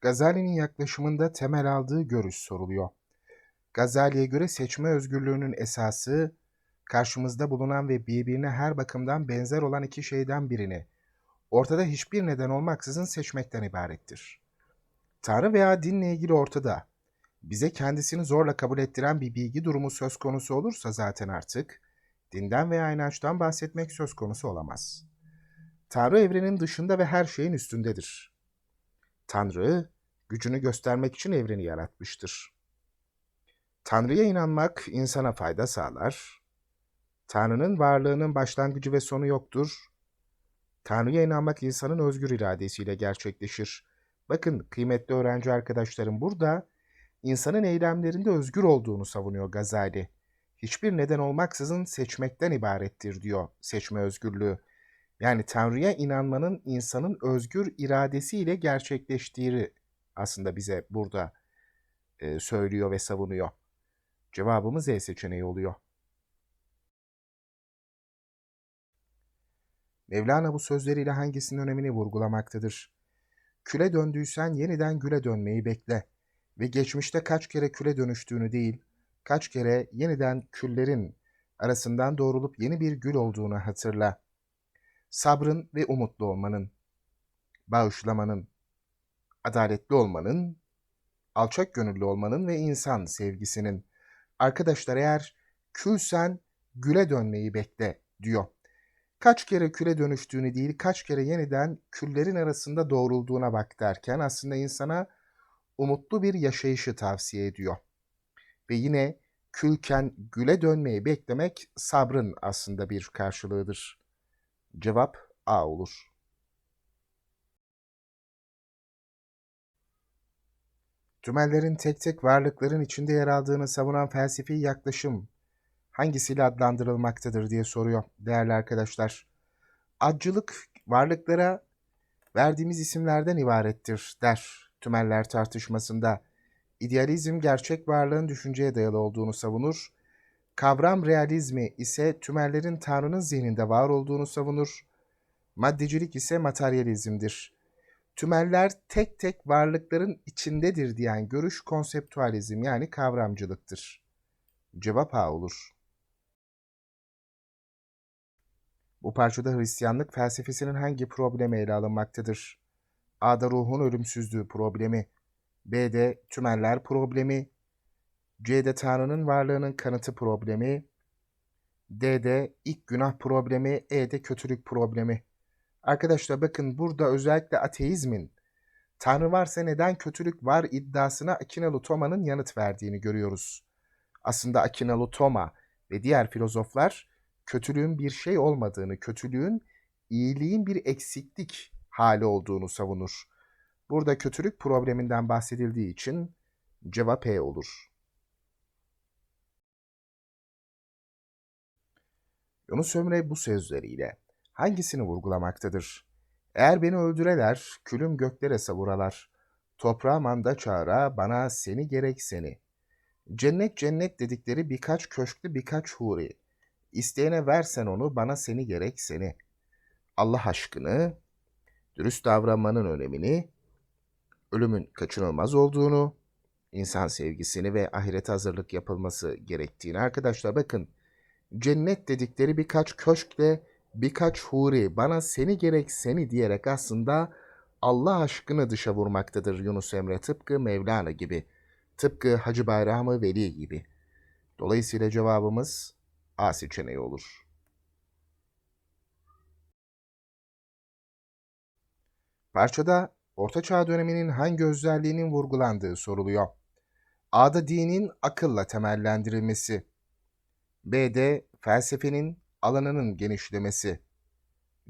Gazali'nin yaklaşımında temel aldığı görüş soruluyor. Gazali'ye göre seçme özgürlüğünün esası, karşımızda bulunan ve birbirine her bakımdan benzer olan iki şeyden birini, ortada hiçbir neden olmaksızın seçmekten ibarettir. Tanrı veya dinle ilgili ortada, bize kendisini zorla kabul ettiren bir bilgi durumu söz konusu olursa zaten artık, dinden veya inançtan bahsetmek söz konusu olamaz. Tanrı evrenin dışında ve her şeyin üstündedir. Tanrı, gücünü göstermek için evreni yaratmıştır. Tanrı'ya inanmak insana fayda sağlar. Tanrı'nın varlığının başlangıcı ve sonu yoktur. Tanrı'ya inanmak insanın özgür iradesiyle gerçekleşir. Bakın kıymetli öğrenci arkadaşlarım burada insanın eylemlerinde özgür olduğunu savunuyor Gazali. Hiçbir neden olmaksızın seçmekten ibarettir diyor seçme özgürlüğü. Yani Tanrı'ya inanmanın insanın özgür iradesiyle gerçekleştiği aslında bize burada e, söylüyor ve savunuyor. Cevabımız E seçeneği oluyor. Mevlana bu sözleriyle hangisinin önemini vurgulamaktadır? Küle döndüysen yeniden güle dönmeyi bekle ve geçmişte kaç kere küle dönüştüğünü değil, kaç kere yeniden küllerin arasından doğrulup yeni bir gül olduğunu hatırla. Sabrın ve umutlu olmanın, bağışlamanın, adaletli olmanın, alçak gönüllü olmanın ve insan sevgisinin. Arkadaşlar eğer külsen güle dönmeyi bekle diyor. Kaç kere küle dönüştüğünü değil, kaç kere yeniden küllerin arasında doğrulduğuna bak derken aslında insana umutlu bir yaşayışı tavsiye ediyor. Ve yine külken güle dönmeyi beklemek sabrın aslında bir karşılığıdır. Cevap A olur. Tümellerin tek tek varlıkların içinde yer aldığını savunan felsefi yaklaşım hangisiyle adlandırılmaktadır diye soruyor değerli arkadaşlar. Adcılık varlıklara verdiğimiz isimlerden ibarettir der tümeller tartışmasında. İdealizm gerçek varlığın düşünceye dayalı olduğunu savunur. Kavram realizmi ise tümellerin Tanrı'nın zihninde var olduğunu savunur. Maddecilik ise materyalizmdir. Tümeller tek tek varlıkların içindedir diyen görüş konseptualizm yani kavramcılıktır. Cevap A olur. Bu parçada Hristiyanlık felsefesinin hangi problemi ele alınmaktadır? A'da ruhun ölümsüzlüğü problemi, B'de tümeller problemi, C'de Tanrı'nın varlığının kanıtı problemi, D'de ilk günah problemi, E'de kötülük problemi. Arkadaşlar bakın burada özellikle ateizmin Tanrı varsa neden kötülük var iddiasına Akinalu Toma'nın yanıt verdiğini görüyoruz. Aslında Akinalu Toma ve diğer filozoflar kötülüğün bir şey olmadığını, kötülüğün iyiliğin bir eksiklik hali olduğunu savunur. Burada kötülük probleminden bahsedildiği için cevap E olur. Yunus Emre bu sözleriyle hangisini vurgulamaktadır? Eğer beni öldüreler, külüm göklere savuralar. Toprağa manda çağıra, bana seni gerek seni. Cennet cennet dedikleri birkaç köşklü birkaç huri. İsteyene versen onu, bana seni gerek seni. Allah aşkını, dürüst davranmanın önemini, ölümün kaçınılmaz olduğunu, insan sevgisini ve ahiret hazırlık yapılması gerektiğini. Arkadaşlar bakın, cennet dedikleri birkaç köşkle birkaç huri bana seni gerek seni diyerek aslında Allah aşkını dışa vurmaktadır Yunus Emre tıpkı Mevlana gibi. Tıpkı Hacı Bayramı Veli gibi. Dolayısıyla cevabımız A seçeneği olur. Parçada Orta Çağ döneminin hangi özelliğinin vurgulandığı soruluyor. A'da dinin akılla temellendirilmesi. B'de felsefenin alanının genişlemesi.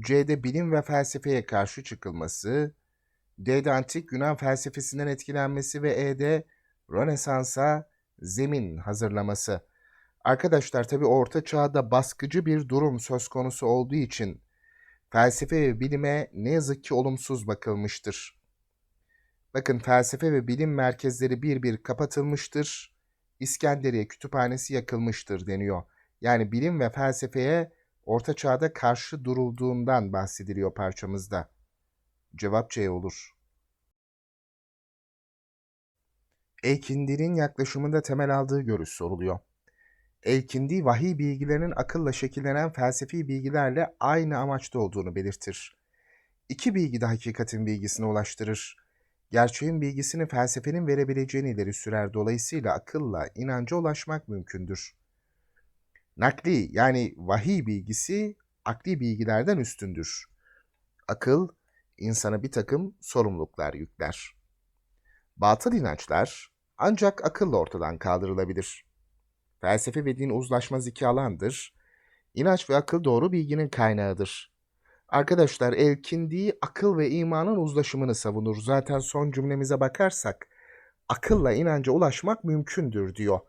C'de bilim ve felsefeye karşı çıkılması. D'de antik Yunan felsefesinden etkilenmesi ve E'de Rönesans'a zemin hazırlaması. Arkadaşlar tabi orta çağda baskıcı bir durum söz konusu olduğu için felsefe ve bilime ne yazık ki olumsuz bakılmıştır. Bakın felsefe ve bilim merkezleri bir bir kapatılmıştır. İskenderiye kütüphanesi yakılmıştır deniyor. Yani bilim ve felsefeye orta çağda karşı durulduğundan bahsediliyor parçamızda. Cevap C olur. Elkindi'nin yaklaşımında temel aldığı görüş soruluyor. Elkindi, vahiy bilgilerinin akılla şekillenen felsefi bilgilerle aynı amaçta olduğunu belirtir. İki bilgi de hakikatin bilgisine ulaştırır. Gerçeğin bilgisini felsefenin verebileceğini ileri sürer. Dolayısıyla akılla inanca ulaşmak mümkündür. Nakli yani vahiy bilgisi akli bilgilerden üstündür. Akıl insana bir takım sorumluluklar yükler. Batıl inançlar ancak akılla ortadan kaldırılabilir. Felsefe ve din uzlaşmaz iki alandır. İnanç ve akıl doğru bilginin kaynağıdır. Arkadaşlar Elkindi akıl ve imanın uzlaşımını savunur. Zaten son cümlemize bakarsak akılla inanca ulaşmak mümkündür diyor.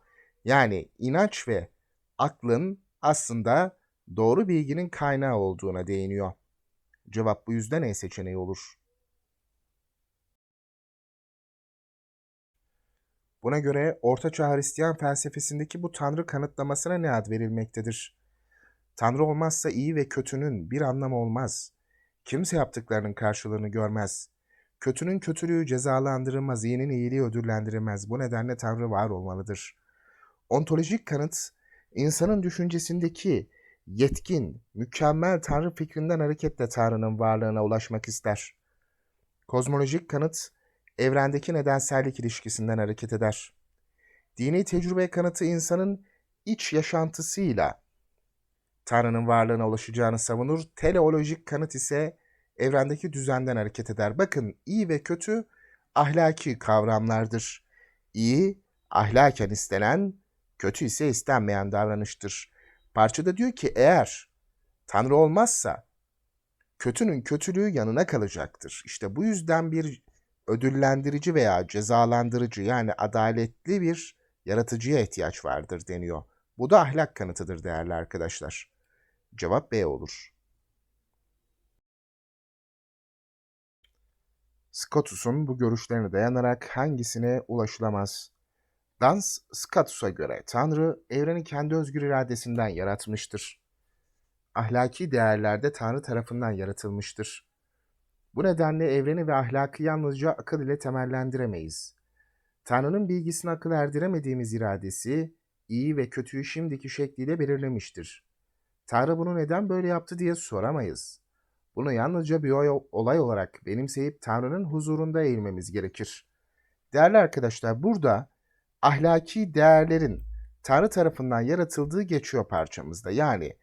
Yani inanç ve aklın aslında doğru bilginin kaynağı olduğuna değiniyor. Cevap bu yüzden E seçeneği olur. Buna göre Ortaçağ Hristiyan felsefesindeki bu tanrı kanıtlamasına ne ad verilmektedir? Tanrı olmazsa iyi ve kötünün bir anlamı olmaz. Kimse yaptıklarının karşılığını görmez. Kötünün kötülüğü cezalandırılmaz, iyinin iyiliği ödüllendirilmez. Bu nedenle Tanrı var olmalıdır. Ontolojik kanıt, insanın düşüncesindeki yetkin, mükemmel Tanrı fikrinden hareketle Tanrı'nın varlığına ulaşmak ister. Kozmolojik kanıt, evrendeki nedensellik ilişkisinden hareket eder. Dini tecrübe kanıtı insanın iç yaşantısıyla Tanrı'nın varlığına ulaşacağını savunur. Teleolojik kanıt ise evrendeki düzenden hareket eder. Bakın iyi ve kötü ahlaki kavramlardır. İyi ahlaken istenen, kötü ise istenmeyen davranıştır. Parçada diyor ki eğer Tanrı olmazsa kötünün kötülüğü yanına kalacaktır. İşte bu yüzden bir ödüllendirici veya cezalandırıcı yani adaletli bir yaratıcıya ihtiyaç vardır deniyor. Bu da ahlak kanıtıdır değerli arkadaşlar. Cevap B olur. Scotus'un bu görüşlerine dayanarak hangisine ulaşılamaz? Dans Scotus'a göre Tanrı evreni kendi özgür iradesinden yaratmıştır. Ahlaki değerlerde Tanrı tarafından yaratılmıştır. Bu nedenle evreni ve ahlakı yalnızca akıl ile temellendiremeyiz. Tanrı'nın bilgisini akıl erdiremediğimiz iradesi, iyi ve kötüyü şimdiki şekliyle belirlemiştir. Tanrı bunu neden böyle yaptı diye soramayız. Bunu yalnızca bir olay olarak benimseyip Tanrı'nın huzurunda eğilmemiz gerekir. Değerli arkadaşlar burada ahlaki değerlerin Tanrı tarafından yaratıldığı geçiyor parçamızda. Yani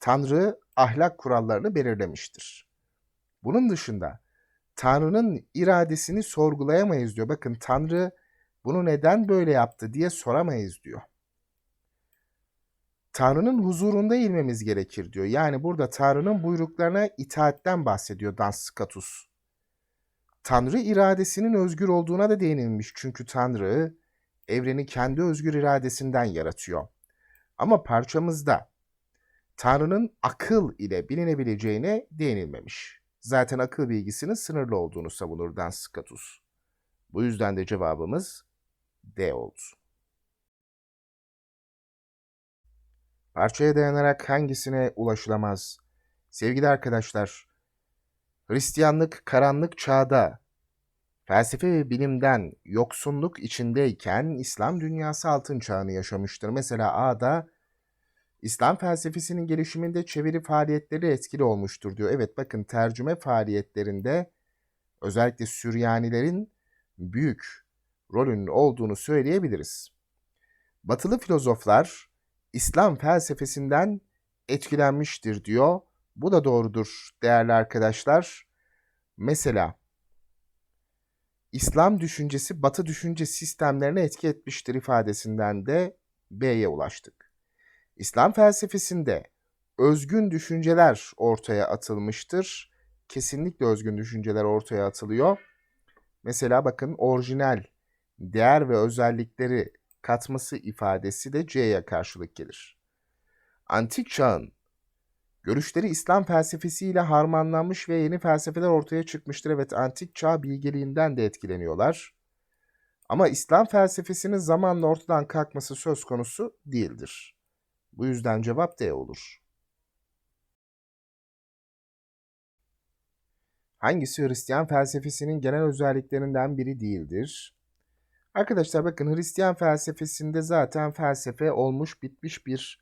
Tanrı ahlak kurallarını belirlemiştir. Bunun dışında Tanrı'nın iradesini sorgulayamayız diyor. Bakın Tanrı bunu neden böyle yaptı diye soramayız diyor. Tanrı'nın huzurunda eğilmemiz gerekir diyor. Yani burada Tanrı'nın buyruklarına itaatten bahsediyor Dans Scatus. Tanrı iradesinin özgür olduğuna da değinilmiş. Çünkü Tanrı evreni kendi özgür iradesinden yaratıyor. Ama parçamızda Tanrı'nın akıl ile bilinebileceğine değinilmemiş. Zaten akıl bilgisinin sınırlı olduğunu savunur Dans Scatus. Bu yüzden de cevabımız D oldu. Parçaya dayanarak hangisine ulaşılamaz? Sevgili arkadaşlar, Hristiyanlık karanlık çağda felsefe ve bilimden yoksunluk içindeyken İslam dünyası altın çağını yaşamıştır. Mesela A'da İslam felsefesinin gelişiminde çeviri faaliyetleri etkili olmuştur diyor. Evet bakın tercüme faaliyetlerinde özellikle Süryanilerin büyük rolünün olduğunu söyleyebiliriz. Batılı filozoflar İslam felsefesinden etkilenmiştir diyor. Bu da doğrudur değerli arkadaşlar. Mesela İslam düşüncesi Batı düşünce sistemlerine etki etmiştir ifadesinden de B'ye ulaştık. İslam felsefesinde özgün düşünceler ortaya atılmıştır. Kesinlikle özgün düşünceler ortaya atılıyor. Mesela bakın orijinal değer ve özellikleri katması ifadesi de C'ye karşılık gelir. Antik çağın görüşleri İslam felsefesiyle harmanlanmış ve yeni felsefeler ortaya çıkmıştır. Evet antik çağ bilgeliğinden de etkileniyorlar. Ama İslam felsefesinin zamanla ortadan kalkması söz konusu değildir. Bu yüzden cevap D olur. Hangisi Hristiyan felsefesinin genel özelliklerinden biri değildir? Arkadaşlar bakın Hristiyan felsefesinde zaten felsefe olmuş bitmiş bir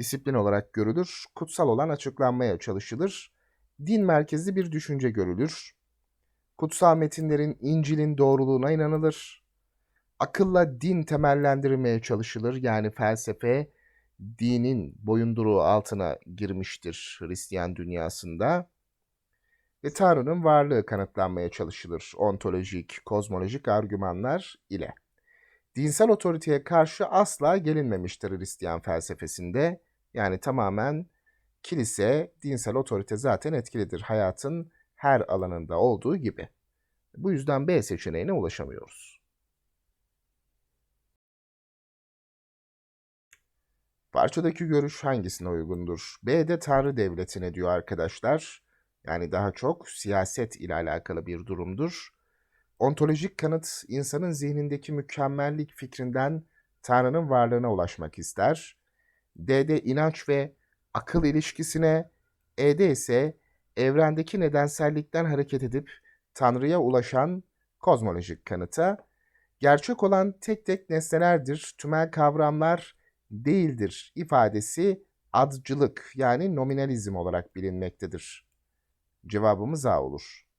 disiplin olarak görülür. Kutsal olan açıklanmaya çalışılır. Din merkezli bir düşünce görülür. Kutsal metinlerin İncil'in doğruluğuna inanılır. Akılla din temellendirilmeye çalışılır. Yani felsefe dinin boyunduruğu altına girmiştir Hristiyan dünyasında. Ve Tanrı'nın varlığı kanıtlanmaya çalışılır ontolojik, kozmolojik argümanlar ile. Dinsel otoriteye karşı asla gelinmemiştir Hristiyan felsefesinde. Yani tamamen kilise, dinsel otorite zaten etkilidir hayatın her alanında olduğu gibi. Bu yüzden B seçeneğine ulaşamıyoruz. Parçadaki görüş hangisine uygundur? B'de Tanrı devletine diyor arkadaşlar. Yani daha çok siyaset ile alakalı bir durumdur. Ontolojik kanıt insanın zihnindeki mükemmellik fikrinden Tanrı'nın varlığına ulaşmak ister. D'de inanç ve akıl ilişkisine, E'de ise evrendeki nedensellikten hareket edip Tanrı'ya ulaşan kozmolojik kanıta, gerçek olan tek tek nesnelerdir, tümel kavramlar değildir ifadesi adcılık yani nominalizm olarak bilinmektedir. Cevabımız A olur.